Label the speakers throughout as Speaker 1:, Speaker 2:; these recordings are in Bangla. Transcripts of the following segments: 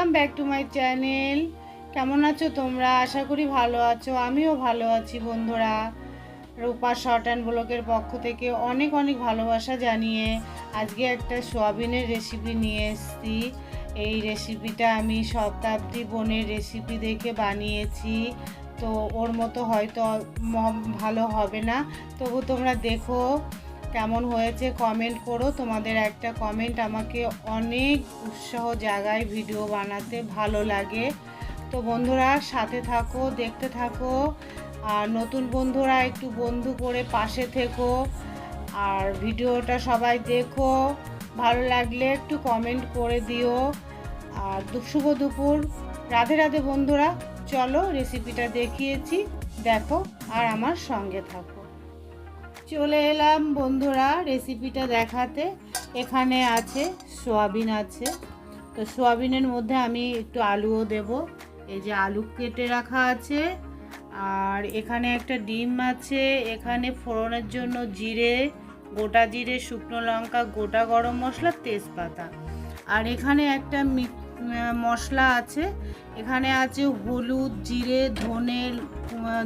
Speaker 1: Welcome back to my channel কেমন আছো তোমরা? আশা করি ভালো আছো। আমিও ভালো আছি বন্ধুরা। রূপা শর্ট অ্যান্ড ব্লকের পক্ষ থেকে অনেক অনেক ভালোবাসা জানিয়ে আজকে একটা সোয়াবিনের রেসিপি নিয়ে এসেছি। এই রেসিপিটা আমি শতাব্দী বোনের রেসিপি দেখে বানিয়েছি। তো ওর মতো হয়তো ভালো হবে না। তবু তোমরা দেখো। কেমন হয়েছে কমেন্ট করো। তোমাদের একটা কমেন্ট আমাকে অনেক উৎসাহ জাগায় ভিডিও বানাতে ভালো লাগে। তো বন্ধুরা, সাথে থাকো, দেখতে থাকো, আর নতুন বন্ধুরা একটু বন্ধু করে পাশে থেকো, আর ভিডিওটা সবাই দেখো। ভালো লাগলে একটু কমেন্ট করে দিও। আর শুভ দুপুর। রাধে রাধে বন্ধুরা। চলো রেসিপিটা দেখিয়েছি। দেখো, আর আমার সঙ্গে থাকো। চলে এলাম বন্ধুরা রেসিপিটা দেখাতে। এখানে আছে সোয়াবিন আছে। তো সোয়াবিনের মধ্যে আমি একটু আলুও দেব। এই যে আলু কেটে রাখা আছে। আর এখানে একটা ডিম আছে। এখানে ফোড়নের জন্য জিরে গোটা জিরে শুকনো লঙ্কা গোটা গরম মশলা তেজপাতা। আর এখানে একটা মশলা আছে। এখানে আছে হলুদ জিরে আহ,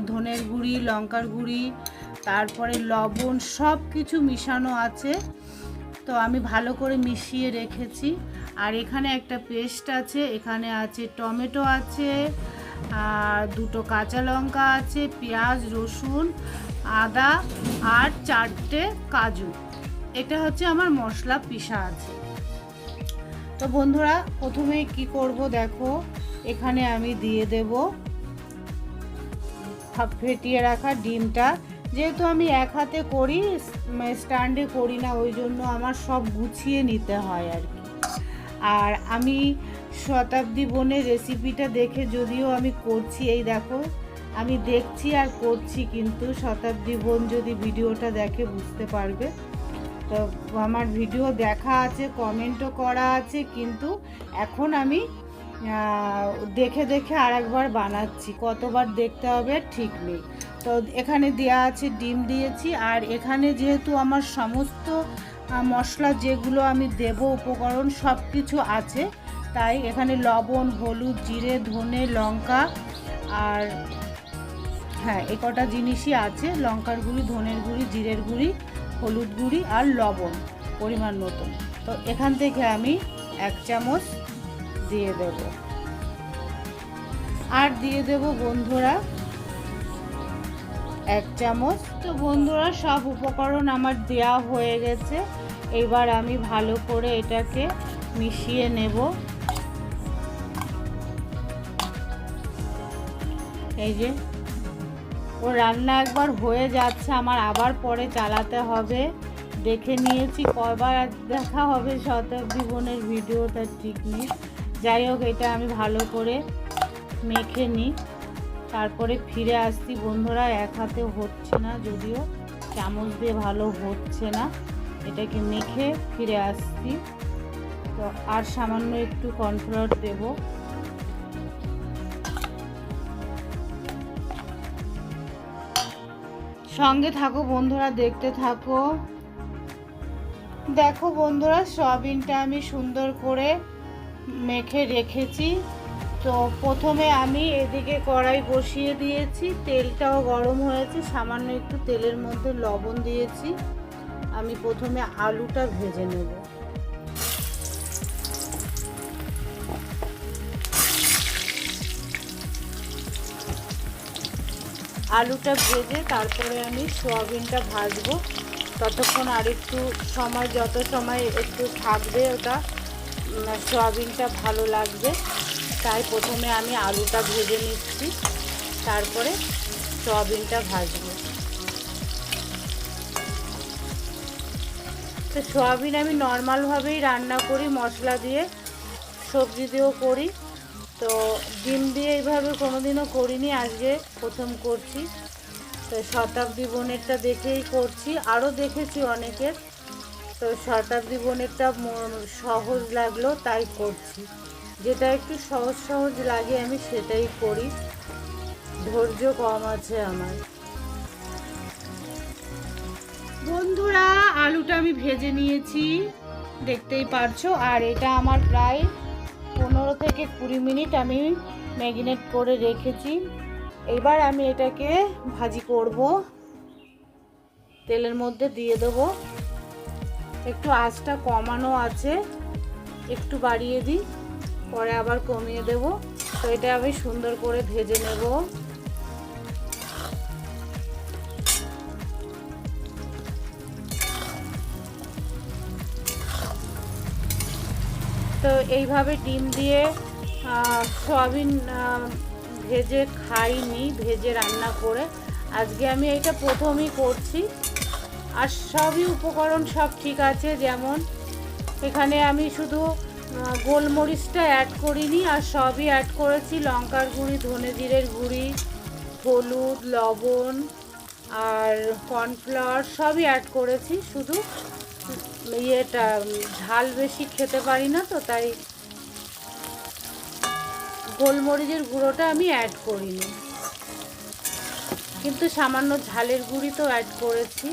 Speaker 1: ধনের গুঁড়ি, লঙ্কার গুঁড়ি, তারপরে লবণ, সব কিছু মিশানো আছে। তো আমি ভালো করে মিশিয়ে রেখেছি। আর এখানে একটা পেস্ট আছে, এখানে আছে টমেটো আছে, আর দুটো কাঁচা লঙ্কা আছে, পেঁয়াজ, রসুন, আদা, আর চারটে কাজু। এটা হচ্ছে আমার মশলা পিসা আছে। তো বন্ধুরা, প্রথমে কি করব দেখো, এখানে আমি দিয়ে দেব ফেটিয়ে রাখা ডিমটা। যেহেতু আমি এক হাতে করি স্ট্যান্ডে করি না, ওই জন্য আমার সব গুছিয়ে নিতে হয় আর কি। আর আমি শতাব্দী বোনের রেসিপিটা দেখে যদিও আমি করছি, এই দেখো, আমি দেখছি আর করছি, কিন্তু শতাব্দী বোন যদি ভিডিওটা দেখে বুঝতে পারবে। তো আমার ভিডিও দেখা আছে কমেন্টও করা আছে, কিন্তু এখন আমি দেখে দেখে আরেকবার বানাচ্ছি। কতবার দেখতে হবে ঠিক নেই। তো এখানে দেওয়া আছে ডিম দিয়েছি আর এখানে যেহেতু আমার সমস্ত মশলা যেগুলো আমি দেব উপকরণ সব কিছু আছে, তাই এখানে লবণ, হলুদ, জিরে, ধনে, লঙ্কা আর হ্যাঁ এ কটা জিনিসই আছে। লঙ্কার গুঁড়ি, ধনের গুঁড়ি, জিরের গুঁড়ি, হলুদ গুঁড়ি আর লবণ পরিমাণ মতো তো এখান থেকে আমি এক চামচ দিয়ে দেব। আর দিয়ে দেব বন্ধুরা এক চামচ। তো বন্ধুরা, সব উপকরণ আমার দেয়া হয়ে গেছে। এবার আমি ভালো করে এটাকে মিশিয়ে নেব। এই যে, ও রান্না একবার হয়ে যাচ্ছে, আমার আবার পরে চালাতে হবে। দেখে নিয়েছি আর দেখা হবে শতাব্দী বোনের ভিডিওটা ঠিক নেই। যাই হোক, এটা আমি ভালো করে মেখে নিই। তারপরে ফিরে আসছি। বন্ধুরা, এক হাতে হচ্ছে না, যদিও চামচ দিয়ে ভালো হচ্ছে না। এটাকে মেখে ফিরে আসছি। তো আর সামান্য একটু কর্নফ্লাওয়ার দেবো। সঙ্গে থাকো বন্ধুরা, দেখতে থাকো। দেখো বন্ধুরা, সয়াবিনটা আমি সুন্দর করে মেখে রেখেছি। তো প্রথমে আমি এদিকে কড়াই বসিয়ে দিয়েছি। তেলটাও গরম হয়েছে। সামান্য একটু তেলের মধ্যে লবণ দিয়েছি। আমি প্রথমে আলুটা ভেজে নেব। আলুটা ভেজে তারপরে আমি সোয়াবিনটা ভাজবো। ততক্ষণ আর একটু সময়, যত সময় একটু থাকবে ওটা সোয়াবিনটা ভালো লাগবে। তাই প্রথমে আমি আলুটা ভেজে নিচ্ছি। তারপরে সোয়াবিনটা ভাজবো। তো সোয়াবিন আমি নর্মালভাবেই রান্না করি, মশলা দিয়ে। সবজি দিয়েও করি। তো ডিম দিয়ে এইভাবে কোনোদিনও করিনি, আজকে প্রথম করছি। তো শতাব্দী বোনেরটা দেখেই করছি। আরও দেখেছি অনেকের। তো শতাব্দী বোনেরটা সহজ লাগল, তাই করছি। যেটা একটু সহজ সহজ লাগে, আমি সেটাই করি। ধৈর্য কম আছে আমার। বন্ধুরা, আলুটা আমি ভেজে নিয়েছি, দেখতেই পারছ। আর এটা আমার প্রায় পনেরো থেকে কুড়ি মিনিট আমি ম্যাগিনেট করে রেখেছি। এবার আমি এটাকে ভাজি করব। তেলের মধ্যে দিয়ে দেবো। একটু আঁচটা কমানো আছে। একটু বাড়িয়ে দিই, পরে আবার কমিয়ে দেব। তো এটা আমি সুন্দর করে ভেজে নেব। তো এইভাবে ডিম দিয়ে সয়াবিন ভেজে খাইনি, ভেজে রান্না করে। আজকে আমি এটা প্রথমই করছি। আর সবই উপকরণ সব ঠিক আছে, যেমন এখানে আমি শুধু গোলমরিচটা অ্যাড করিনি, আর সবই অ্যাড করেছি, লঙ্কার গুঁড়ি ধনে জিরের গুঁড়ি, হলুদ, লবণ আর কর্নফ্লাওয়ার সবই অ্যাড করেছি, শুধু ইয়েটা ঝাল বেশি খেতে পারি না তো, তাই গোলমরিচের গুঁড়োটা আমি অ্যাড করিনি। কিন্তু সামান্য ঝালের গুঁড়ি তো অ্যাড করেছি।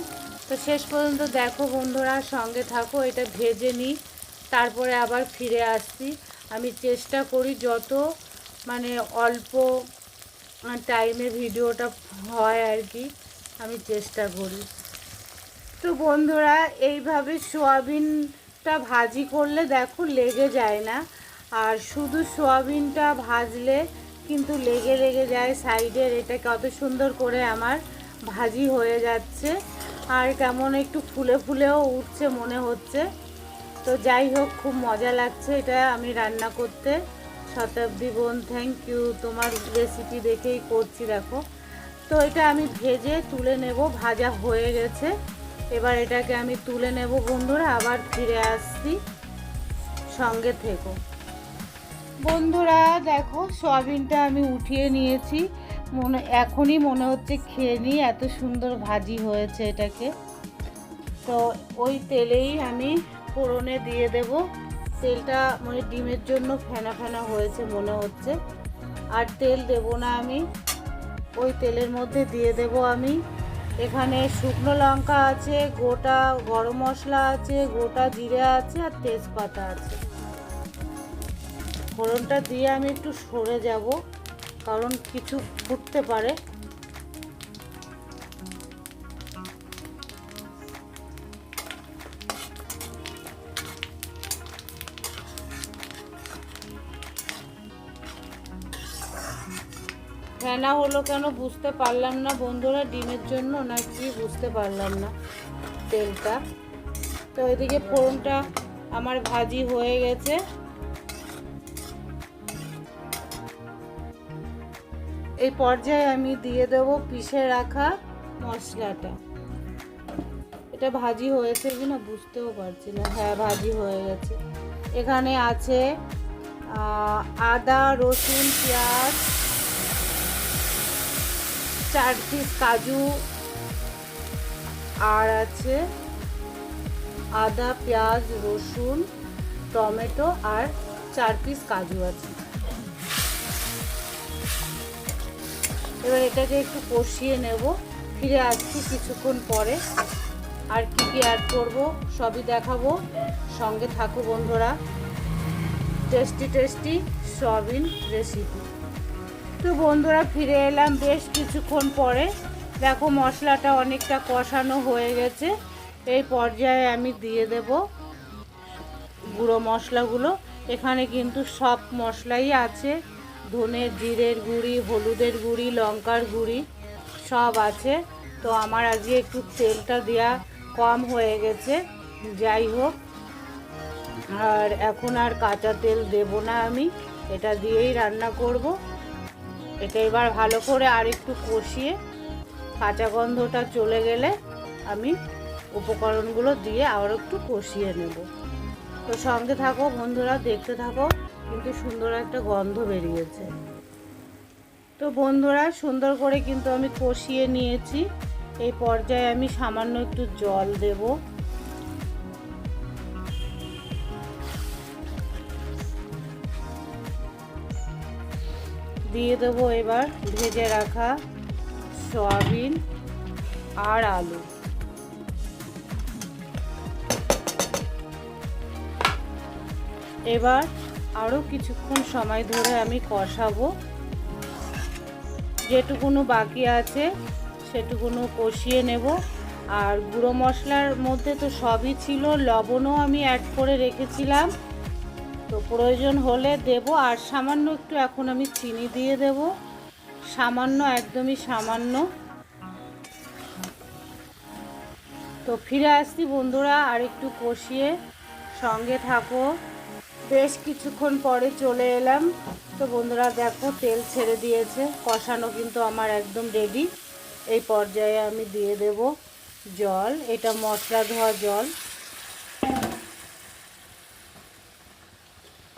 Speaker 1: তো শেষ পর্যন্ত দেখো বন্ধুরা, সঙ্গে থাকো, এটা ভেজে নিই, তারপরে আবার ফিরে আসছি। আমি চেষ্টা করি যত মানে অল্প টাইমে ভিডিওটা হয় আর কি, আমি চেষ্টা করি। তো বন্ধুরা, এইভাবে সোয়াবিনটা ভাজি করলে দেখো লেগে যায় না, আর শুধু সোয়াবিনটা ভাজলে কিন্তু লেগে লেগে যায় সাইডের এটা কত সুন্দর করে আমার ভাজি হয়ে যাচ্ছে। আর কেমন একটু ফুলে ফুলেও উঠছে মনে হচ্ছে। তো যাই হোক, খুব মজা লাগছে এটা আমি রান্না করতে। শতাব্দী বোন থ্যাংক ইউ তোমার রেসিপি দেখেই করছি, দেখো। তো এটা আমি ভেজে তুলে নেব, ভাজা হয়ে গেছে। এবার এটাকে আমি তুলে নেব বন্ধুরা, আবার ফিরে আসছি সঙ্গে থেকো। বন্ধুরা, দেখো, সয়াবিনটা আমি উঠিয়ে নিয়েছি। মনে, এখনই মনে হচ্ছে খেয়ে নিই, এত সুন্দর ভাজি হয়েছে এটাকে। তো ওই তেলেই আমি ফোড়নে দিয়ে দেব। তেলটা মানে ডিমের জন্য ফেনা ফেনা হয়েছে মনে হচ্ছে। আর তেল দেব না আমি। ওই তেলের মধ্যে দিয়ে দেব আমি। এখানে শুকনো লঙ্কা আছে, গোটা গরম মশলা আছে, গোটা জিরে আছে আর তেজপাতা আছে। ফোড়নটা দিয়ে আমি একটু সরে যাব। কারণ কিছু ফুটতে পারে। ফেনা হলো কেন বুঝতে পারলাম না বন্ধুরা, ডিমের জন্য নাকি বুঝতে পারলাম না তেলটা। তো এদিকে ফোড়নটা আমার ভাজি হয়ে গেছে। এই পর্যায়ে আমি দিয়ে দেব পিষে রাখা মশলাটা। এটা ভাজি হয়েছে কি না বুঝতেও পারছি না। হ্যাঁ ভাজি হয়ে গেছে। এখানে আছে আদা, রসুন, পেঁয়াজ, চার পিস কাজু, আর আছে আদা, পেঁয়াজ, রসুন, টমেটো, আর চার পিস কাজু আছে। এবার এটাকে একটু কষিয়ে নেব। ফিরে আসছি কিছুক্ষণ পরে। আর কি কি অ্যাড করব সবই দেখাবো। সঙ্গে থাকো বন্ধুরা। টেস্টি টেস্টি সয়াবিন রেসিপি তো বন্ধুরা, ফিরে এলাম বেশ কিছুক্ষণ পরে। দেখো মশলাটা অনেকটা কষানো হয়ে গেছে। এই পর্যায়ে আমি দিয়ে দেব গুঁড়ো মশলাগুলো। এখানে কিন্তু সব মশলাই আছে। ধনে জিরের গুঁড়ি, হলুদের গুঁড়ি, লঙ্কার গুঁড়ি সব আছে। তো আমার আজকে একটু তেলটা দেওয়া কম হয়ে গেছে, যাই হোক। আর এখন আর কাঁচা তেল দেব না আমি, এটা দিয়েই রান্না করব। এটা এবার ভালো করে আর একটু কষিয়ে কাঁচা গন্ধটা চলে গেলে আমি উপকরণগুলো দিয়ে আরও একটু কষিয়ে নেব। তো সঙ্গে থাকো বন্ধুরা, দেখতে থাকো। কিন্তু সুন্দর একটা গন্ধ বেরিয়েছে। তো বন্ধুরা, সুন্দর করে কিন্তু আমি কষিয়ে নিয়েছি। এই পর্যায়ে আমি সামান্য একটু জল দেব। দিয়ে দেবো এবার ভেজে রাখা সয়াবিন আর আলু। এবার আরও কিছুক্ষণ সময় ধরে আমি কষাবো। যেটুকুনো বাকি আছে, সেটুকুনো কষিয়ে নেব। আর গুঁড়ো মশলার মধ্যে তো সবই ছিল, লবণও আমি অ্যাড করে রেখেছিলাম। তো প্রয়োজন হলে দেব, আর সামান্য একটু এখন আমি চিনি দিয়ে দেব। সামান্য, একদমই সামান্য। তো ফিরে আসছি বন্ধুরা, আর একটু কষিয়ে সঙ্গে থাকো। বেশ কিছুক্ষণ পরে চলে এলাম। তো বন্ধুরা, দেখো, তেল ছেড়ে দিয়েছে। কষানো কিন্তু আমার একদম রেডি এই পর্যায়ে আমি দিয়ে দেব জল। এটা মশলা ধোয়া জল।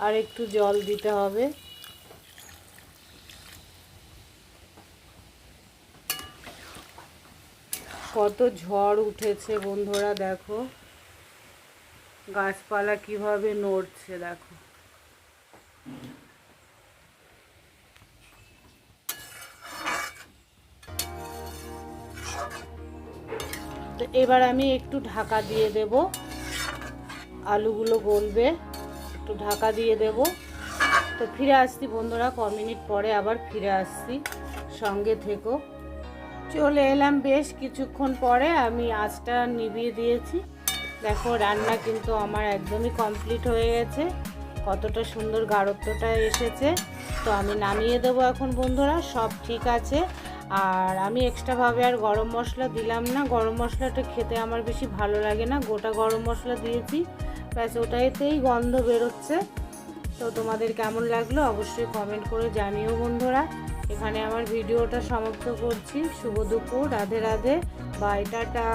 Speaker 1: আর একটু জল দিতে হবে। কত ঝড় উঠেছে বন্ধুরা, দেখো। গাছপালা কীভাবে নড়ছে, দেখো। তো এবার আমি একটু ঢাকা দিয়ে দেব। আলুগুলো গলবে, একটু ঢাকা দিয়ে দেব। তো ফিরে আসছি বন্ধুরা, ক মিনিট পরে আবার ফিরে আসছি। সঙ্গে থেকো। চলে এলাম বেশ কিছুক্ষণ পরে, আমি আঁচটা নিভিয়ে দিয়েছি। দেখো, রান্না কিন্তু আমার একদমই কমপ্লিট হয়ে গেছে। কতটা সুন্দর গাঢ়ত্বটা এসেছে। তো আমি নামিয়ে দেবো এখন, বন্ধুরা, সব ঠিক আছে। আর আমি এক্সট্রাভাবে আর গরম মশলা দিলাম না। গরম মশলাটা খেতে আমার বেশি ভালো লাগে না। গোটা গরম মশলা দিয়েছি। ব্যাস ওটাইতেই গন্ধ বেরোচ্ছে। তো তোমাদের কেমন লাগল অবশ্যই কমেন্ট করে জানিও, বন্ধুরা। এখানে আমার ভিডিওটা সমাপ্ত করছি। শুভ দুপুর। রাধে রাধে। Bye, tata.